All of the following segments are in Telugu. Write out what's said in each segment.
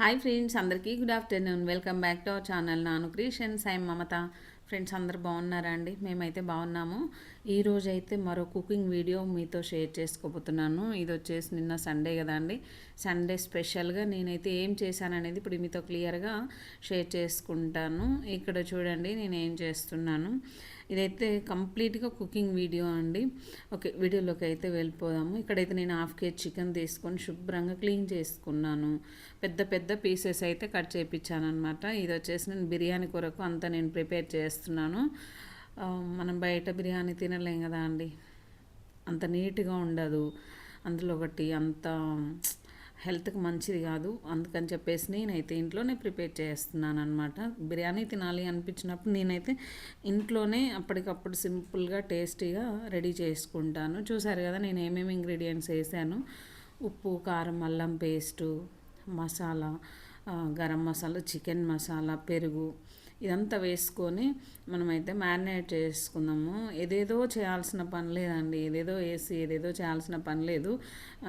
హాయ్ ఫ్రెండ్స్ అందరికీ good afternoon. Welcome back to our channel Nanu creations. I Mamata. Friends అందరు బాగున్నారా అండి? మేమైతే బాగున్నాము. ఈరోజు అయితే మరో కుకింగ్ వీడియో మీతో షేర్ చేసుకోబోతున్నాను. ఇది వచ్చేసి నిన్న సండే కదా అండి. సండే స్పెషల్గా నేనైతే ఏం చేశాననేది ఇప్పుడు మీతో క్లియర్గా షేర్ చేసుకుంటాను. ఇక్కడ చూడండి నేను ఏం చేస్తున్నాను. ఇదైతే కంప్లీట్గా కుకింగ్ వీడియో అండి. ఓకే వీడియోలోకి అయితే వెళ్ళిపోదాము. ఇక్కడైతే నేను హాఫ్ కేజీ చికెన్ తీసుకొని శుభ్రంగా క్లీన్ చేసుకున్నాను. పెద్ద పెద్ద పీసెస్ అయితే కట్ చేయించాను అనమాట ఇది వచ్చేసి నేను బిర్యానీ కొరకు అంతా నేను ప్రిపేర్ చేస్తున్నాను. మనం బయట బిర్యానీ తినలేం కదా అండి. అంత నీట్గా ఉండదు. అందులో ఒకటి అంత హెల్త్కి మంచిది కాదు. అందుకని చెప్పేసి నేనైతే ఇంట్లోనే ప్రిపేర్ చేస్తున్నాను అనమాట బిర్యానీ తినాలి అనిపించినప్పుడు నేనైతే ఇంట్లోనే అప్పటికప్పుడు సింపుల్గా టేస్టీగా రెడీ చేసుకుంటాను. చూసారు కదా నేను ఏమేమి ఇంగ్రీడియంట్స్ వేసాను? ఉప్పు కారం అల్లం పేస్టు మసాలా గరం మసాలా చికెన్ మసాలా పెరుగు ఇదంతా వేసుకొని మనమైతే మ్యారినేట్ చేసుకుందాము. ఏదేదో చేయాల్సిన పని లేదండి. ఏదేదో వేసి ఏదేదో చేయాల్సిన పని లేదు.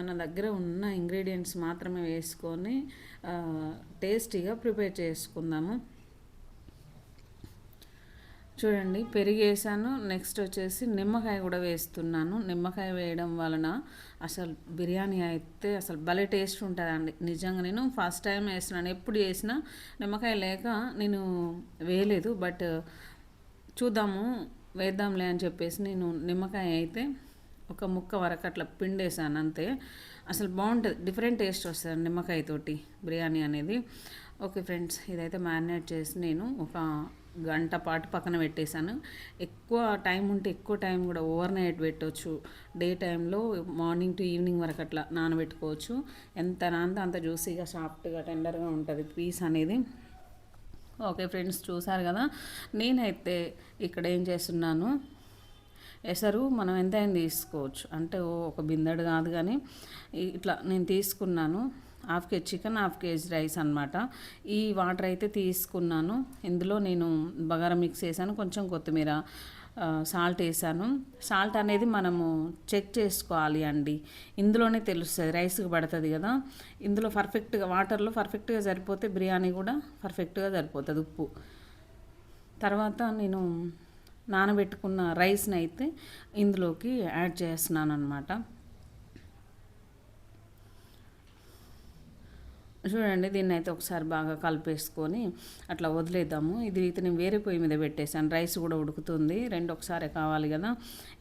నా దగ్గర ఉన్న ఇంగ్రీడియంట్స్ మాత్రమే వేసుకొని టేస్టీగా ప్రిపేర్ చేసుకుందాము. చూడండి పెరిగేసాను నెక్స్ట్ వచ్చేసి నిమ్మకాయ కూడా వేస్తున్నాను. నిమ్మకాయ వేయడం వలన అసలు బిర్యానీ అయితే అసలు భలే టేస్ట్ ఉంటుందండి. నిజంగా నేను ఫస్ట్ టైం వేసినాను ఎప్పుడు చేసినా నిమ్మకాయ లేక నేను వేయలేదు. బట్ చూద్దాము వేద్దాంలే అని చెప్పేసి నేను నిమ్మకాయ అయితే ఒక ముక్క వరకు అట్లా పిండేసాను అంతే. అసలు బాగుంటుంది. డిఫరెంట్ టేస్ట్ వస్తుంది నిమ్మకాయతోటి బిర్యానీ అనేది. ఓకే ఫ్రెండ్స్ ఇదైతే మ్యారినేట్ చేసి నేను ఒక గంట పాటు పక్కన పెట్టేశాను. ఎక్కువ టైం ఉంటే ఎక్కువ టైం కూడా ఓవర్ నైట్ పెట్టవచ్చు డే టైంలో మార్నింగ్ టు ఈవినింగ్ వరకు అట్లా నానబెట్టుకోవచ్చు. ఎంత నాంత అంత జ్యూసీగా సాఫ్ట్గా టెండర్గా ఉంటుంది పీస్ అనేది. ఓకే ఫ్రెండ్స్ చూసారు కదా? నేనైతే ఇక్కడ ఏం చేస్తున్నాను? ఎసరు మనం ఎంతైనా తీసుకోవచ్చు. అంటే ఒక బిందెడు కాదు కానీ ఇట్లా నేను తీసుకున్నాను. Half KG chicken half KG rice అనమాట ఈ వాటర్ అయితే తీసుకున్నాను. ఇందులో నేను బగారా మిక్స్ చేశాను కొంచెం కొత్తిమీర సాల్ట్ వేసాను. సాల్ట్ అనేది మనము చెక్ చేసుకోవాలి అండి. ఇందులోనే తెలుస్తుంది రైస్కి పడుతుంది కదా. ఇందులో పర్ఫెక్ట్గా వాటర్లో పర్ఫెక్ట్గా సరిపోతే బిర్యానీ కూడా పర్ఫెక్ట్గా సరిపోతుంది ఉప్పు. తర్వాత నేను నానబెట్టుకున్న రైస్ని అయితే ఇందులోకి యాడ్ చేస్తున్నాను అనమాట చూడండి దీన్ని అయితే ఒకసారి బాగా కలిపేసుకొని అట్లా వదిలేద్దాము. ఇది అయితే నేను వేరే పొయ్యి మీద పెట్టేశాను. రైస్ కూడా ఉడుకుతుంది. రెండు ఒకసారి కావాలి కదా.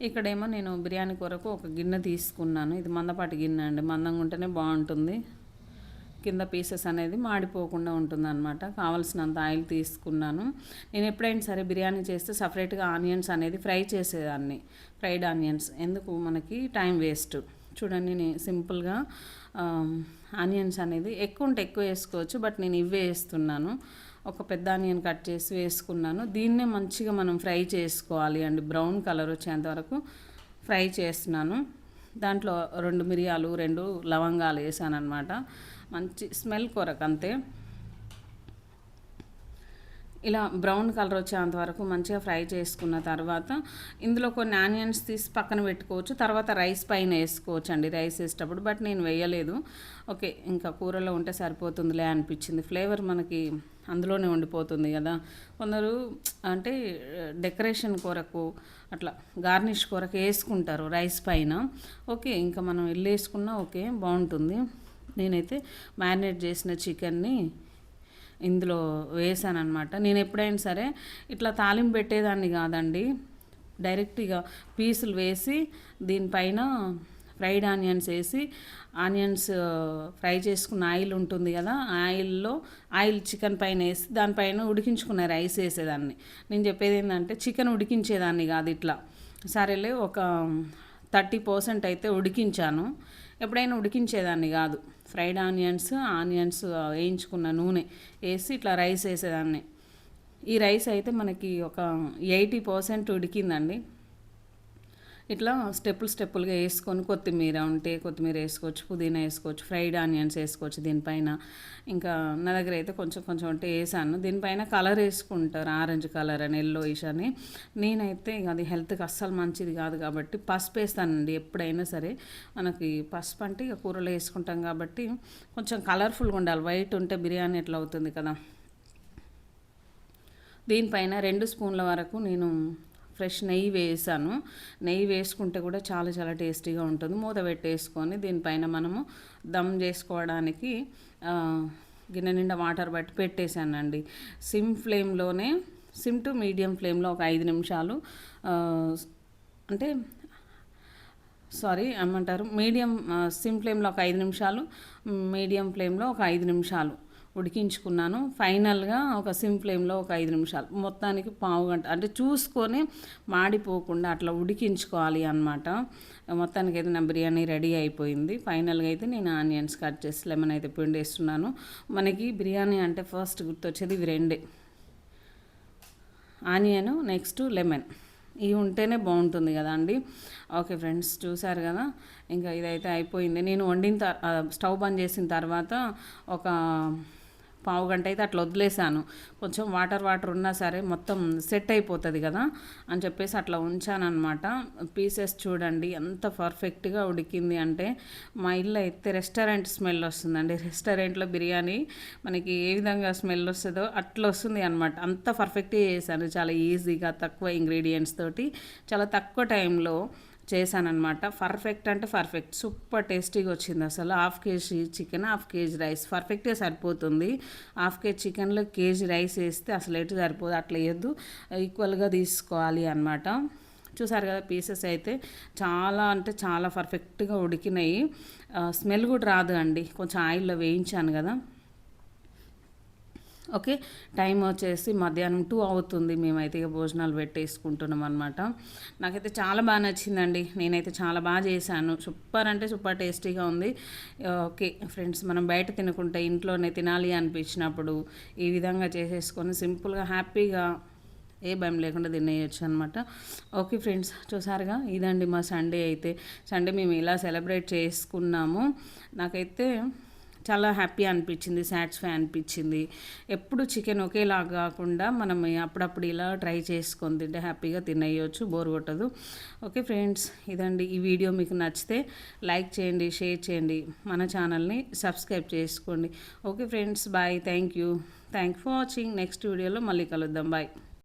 ఇక్కడేమో నేను బిర్యానీ కొరకు ఒక గిన్నె తీసుకున్నాను. ఇది మందపాటి గిన్నె అండి. మందంగా ఉంటేనే బాగుంటుంది. కింద పీసెస్ అనేది మాడిపోకుండా ఉంటుంది అనమాట కావాల్సినంత ఆయిల్ తీసుకున్నాను. నేను ఎప్పుడైనా సరే బిర్యానీ చేస్తే సపరేట్గా ఆనియన్స్ అనేది ఫ్రై చేసేదాన్ని. Fried onions. ఎందుకు? మనకి టైం వేస్ట్. చూడండి నేను సింపుల్గా ఆనియన్స్ అనేది ఎక్కువ ఉంటే ఎక్కువ వేసుకోవచ్చు బట్ నేను ఇవే వేస్తున్నాను. ఒక పెద్ద ఆనియన్ కట్ చేసి వేసుకున్నాను. దీన్నే మంచిగా మనం ఫ్రై చేసుకోవాలి అండి బ్రౌన్ కలర్ వచ్చేంత వరకు ఫ్రై చేస్తున్నాను. దాంట్లో రెండు మిరియాలు రెండు లవంగాలు వేసాను అనమాట మంచి స్మెల్ కొరకు అంతే ఇలా బ్రౌన్ కలర్ వచ్చేంత వరకు మంచిగా ఫ్రై చేసుకున్న తర్వాత ఇందులో కొన్ని ఆనియన్స్ తీసి పక్కన పెట్టుకోవచ్చు. తర్వాత రైస్ పైన వేసుకోవచ్చు అండి రైస్ వేసేటప్పుడు బట్ నేను వేయలేదు. ఓకే ఇంకా కూరలో ఉంటే సరిపోతుందిలే అనిపించింది. ఫ్లేవర్ మనకి అందులోనే ఉండిపోతుంది కదా. కొందరు అంటే డెకరేషన్ కొరకు అట్లా గార్నిష్ కొరకు వేసుకుంటారు రైస్ పైన. ఓకే ఇంకా మనం వెళ్ళి వేసుకున్నా ఓకే బాగుంటుంది. నేనైతే మ్యారినేట్ చేసిన చికెన్ని ఇందులో వేసాను నేను ఎప్పుడైనా సరే ఇట్లా తాలింపు పెట్టేదాన్ని కాదండి. డైరెక్ట్గా పీసులు వేసి దీనిపైన ఫ్రైడ్ ఆనియన్స్ వేసి ఆనియన్స్ ఫ్రై చేసుకున్న ఆయిల్ ఉంటుంది కదా ఆయిల్లో ఆయిల్ చికెన్ పైన వేసి దానిపైన ఉడికించుకున్న రైస్ వేసేదాన్ని. నేను చెప్పేది ఏంటంటే చికెన్ ఉడికించేదాన్ని కాదు ఇట్లా. సరేలే ఒక థర్టీ పర్సెంట్ అయితే ఉడికించాను. ఎప్పుడైనా ఉడికించేదాన్ని కాదు. ఫ్రైడ్ ఆనియన్స్ ఆనియన్స్ వేయించుకున్న నూనె వేసి ఇట్లా రైస్ వేసేదాన్ని. ఈ రైస్ అయితే మనకి ఒక ఎయిటీ పర్సెంట్ ఉడికిందండి. ఇట్లా స్టెప్పులు స్టెప్పులుగా వేసుకొని కొత్తిమీర ఉంటే కొత్తిమీర వేసుకోవచ్చు పుదీనా వేసుకోవచ్చు ఫ్రైడ్ ఆనియన్స్ వేసుకోవచ్చు దీనిపైన. ఇంకా నా దగ్గర అయితే కొంచెం కొంచెం ఉంటే వేసాను. దీనిపైన కలర్ వేసుకుంటారు ఆరెంజ్ కలర్ అని ఎల్లో అని. నేనైతే ఇక అది హెల్త్కి అస్సలు మంచిది కాదు కాబట్టి పసుపు వేస్తానండి ఎప్పుడైనా సరే. మనకి పసుపు అంటే ఇక కూరలో వేసుకుంటాం కాబట్టి కొంచెం కలర్ఫుల్గా ఉండాలి. వైట్ ఉంటే బిర్యానీ ఎట్లా అవుతుంది కదా. దీనిపైన రెండు స్పూన్ల వరకు నేను ఫ్రెష్ నెయ్యి వేసాను. నెయ్యి వేసుకుంటే కూడా చాలా చాలా టేస్టీగా ఉంటుంది. మూత పెట్టేసుకొని దీనిపైన మనము దమ్ చేసుకోవడానికి గిన్నె నిండా వాటర్ బట్టి పెట్టేశానండి. సిమ్ ఫ్లేమ్లోనే సిమ్ టు మీడియం ఫ్లేమ్లో ఒక ఐదు నిమిషాలు అంటే సారీ ఏమంటారు? మీడియం సిమ్ ఫ్లేమ్లో ఒక ఐదు నిమిషాలు మీడియం ఫ్లేమ్లో ఒక ఐదు నిమిషాలు ఉడికించుకున్నాను. ఫైనల్గా ఒక సిమ్ ఫ్లేమ్లో ఒక ఐదు నిమిషాలు. మొత్తానికి పావు గంట అంటే చూసుకొని మాడిపోకుండా అట్లా ఉడికించుకోవాలి అనమాట మొత్తానికి అయితే నా బిర్యానీ రెడీ అయిపోయింది. ఫైనల్గా అయితే నేను ఆనియన్స్ కట్ చేసి లెమన్ అయితే పిండేస్తున్నాను. మనకి బిర్యానీ అంటే ఫస్ట్ గుర్తొచ్చేది ఇవి రెండే. Onion next lemon. ఇవి ఉంటేనే బాగుంటుంది కదా అండి. ఓకే ఫ్రెండ్స్ చూసారు కదా? ఇంకా ఇదైతే అయిపోయింది. నేను వండిన స్టవ్ బంద్ చేసిన తర్వాత ఒక పావు గంట అయితే అట్లా వదిలేసాను కొంచెం వాటర్ వాటర్ ఉన్నా సరే మొత్తం సెట్ అయిపోతుంది కదా అని చెప్పేసి అట్లా ఉంచాను పీసెస్ చూడండి ఎంత పర్ఫెక్ట్గా ఉడికింది అంటే మా ఇల్లు అయితే రెస్టారెంట్ స్మెల్ వస్తుందండి. రెస్టారెంట్లో బిర్యానీ మనకి ఏ విధంగా స్మెల్ వస్తుందో అట్లా వస్తుంది అనమాట అంత పర్ఫెక్ట్గా చేశాను చాలా ఈజీగా తక్కువ ఇంగ్రీడియంట్స్ తోటి చాలా తక్కువ టైంలో చేశానమాట పర్ఫెక్ట్ అంటే పర్ఫెక్ట్ సూపర్ టేస్టీగా వచ్చింది అసలు. Half KG chicken half KG rice పర్ఫెక్ట్గా సరిపోతుంది. హాఫ్ కేజీ చికెన్లో కేజీ రైస్ వేస్తే అసలు ఎటు సరిపోదు. అట్లా వేయద్దు. ఈక్వల్గా తీసుకోవాలి అనమాట చూసారు కదా పీసెస్ అయితే చాలా అంటే చాలా పర్ఫెక్ట్గా ఉడికినాయి. స్మెల్ కూడా రాదు అండి. కొంచెం ఆయిల్లో వేయించాను కదా. ఓకే? టైం వచ్చేసి మధ్యాహ్నం టూ అవుతుంది. మేమైతే ఇక భోజనాలు పెట్టేసుకుంటున్నాం అనమాట నాకైతే చాలా బాగా నచ్చిందండి. నేనైతే చాలా బాగా చేశాను. సూపర్ అంటే సూపర్ టేస్టీగా ఉంది. ఓకే ఫ్రెండ్స్ మనం బయట తినకుంటే ఇంట్లోనే తినాలి అనిపించినప్పుడు ఈ విధంగా చేసేసుకొని సింపుల్గా హ్యాపీగా ఏ భయం లేకుండా తినేయచ్చు అనమాట ఓకే ఫ్రెండ్స్ చూసారుగా? ఇదండి మా సండే అయితే. సండే మేము ఇలా సెలబ్రేట్ చేసుకున్నాము. నాకైతే చాలా హ్యాపీ అనిపించింది సాటిస్ఫై అనిపించింది. ఎప్పుడు చికెన్ ఒకేలా కాకుండా మనం అప్పుడప్పుడు ఇలా ట్రై చేసుకొని తింటే హ్యాపీగా తినేయచ్చు బోర్ కొట్టదు. ఓకే ఫ్రెండ్స్ ఇదండి ఈ వీడియో మీకు నచ్చితే లైక్ చేయండి షేర్ చేయండి మన ఛానల్ని సబ్స్క్రైబ్ చేసుకోండి. Okay friends bye thank you. Thank for watching. Next వీడియోలో మళ్ళీ కలుద్దాం. బాయ్.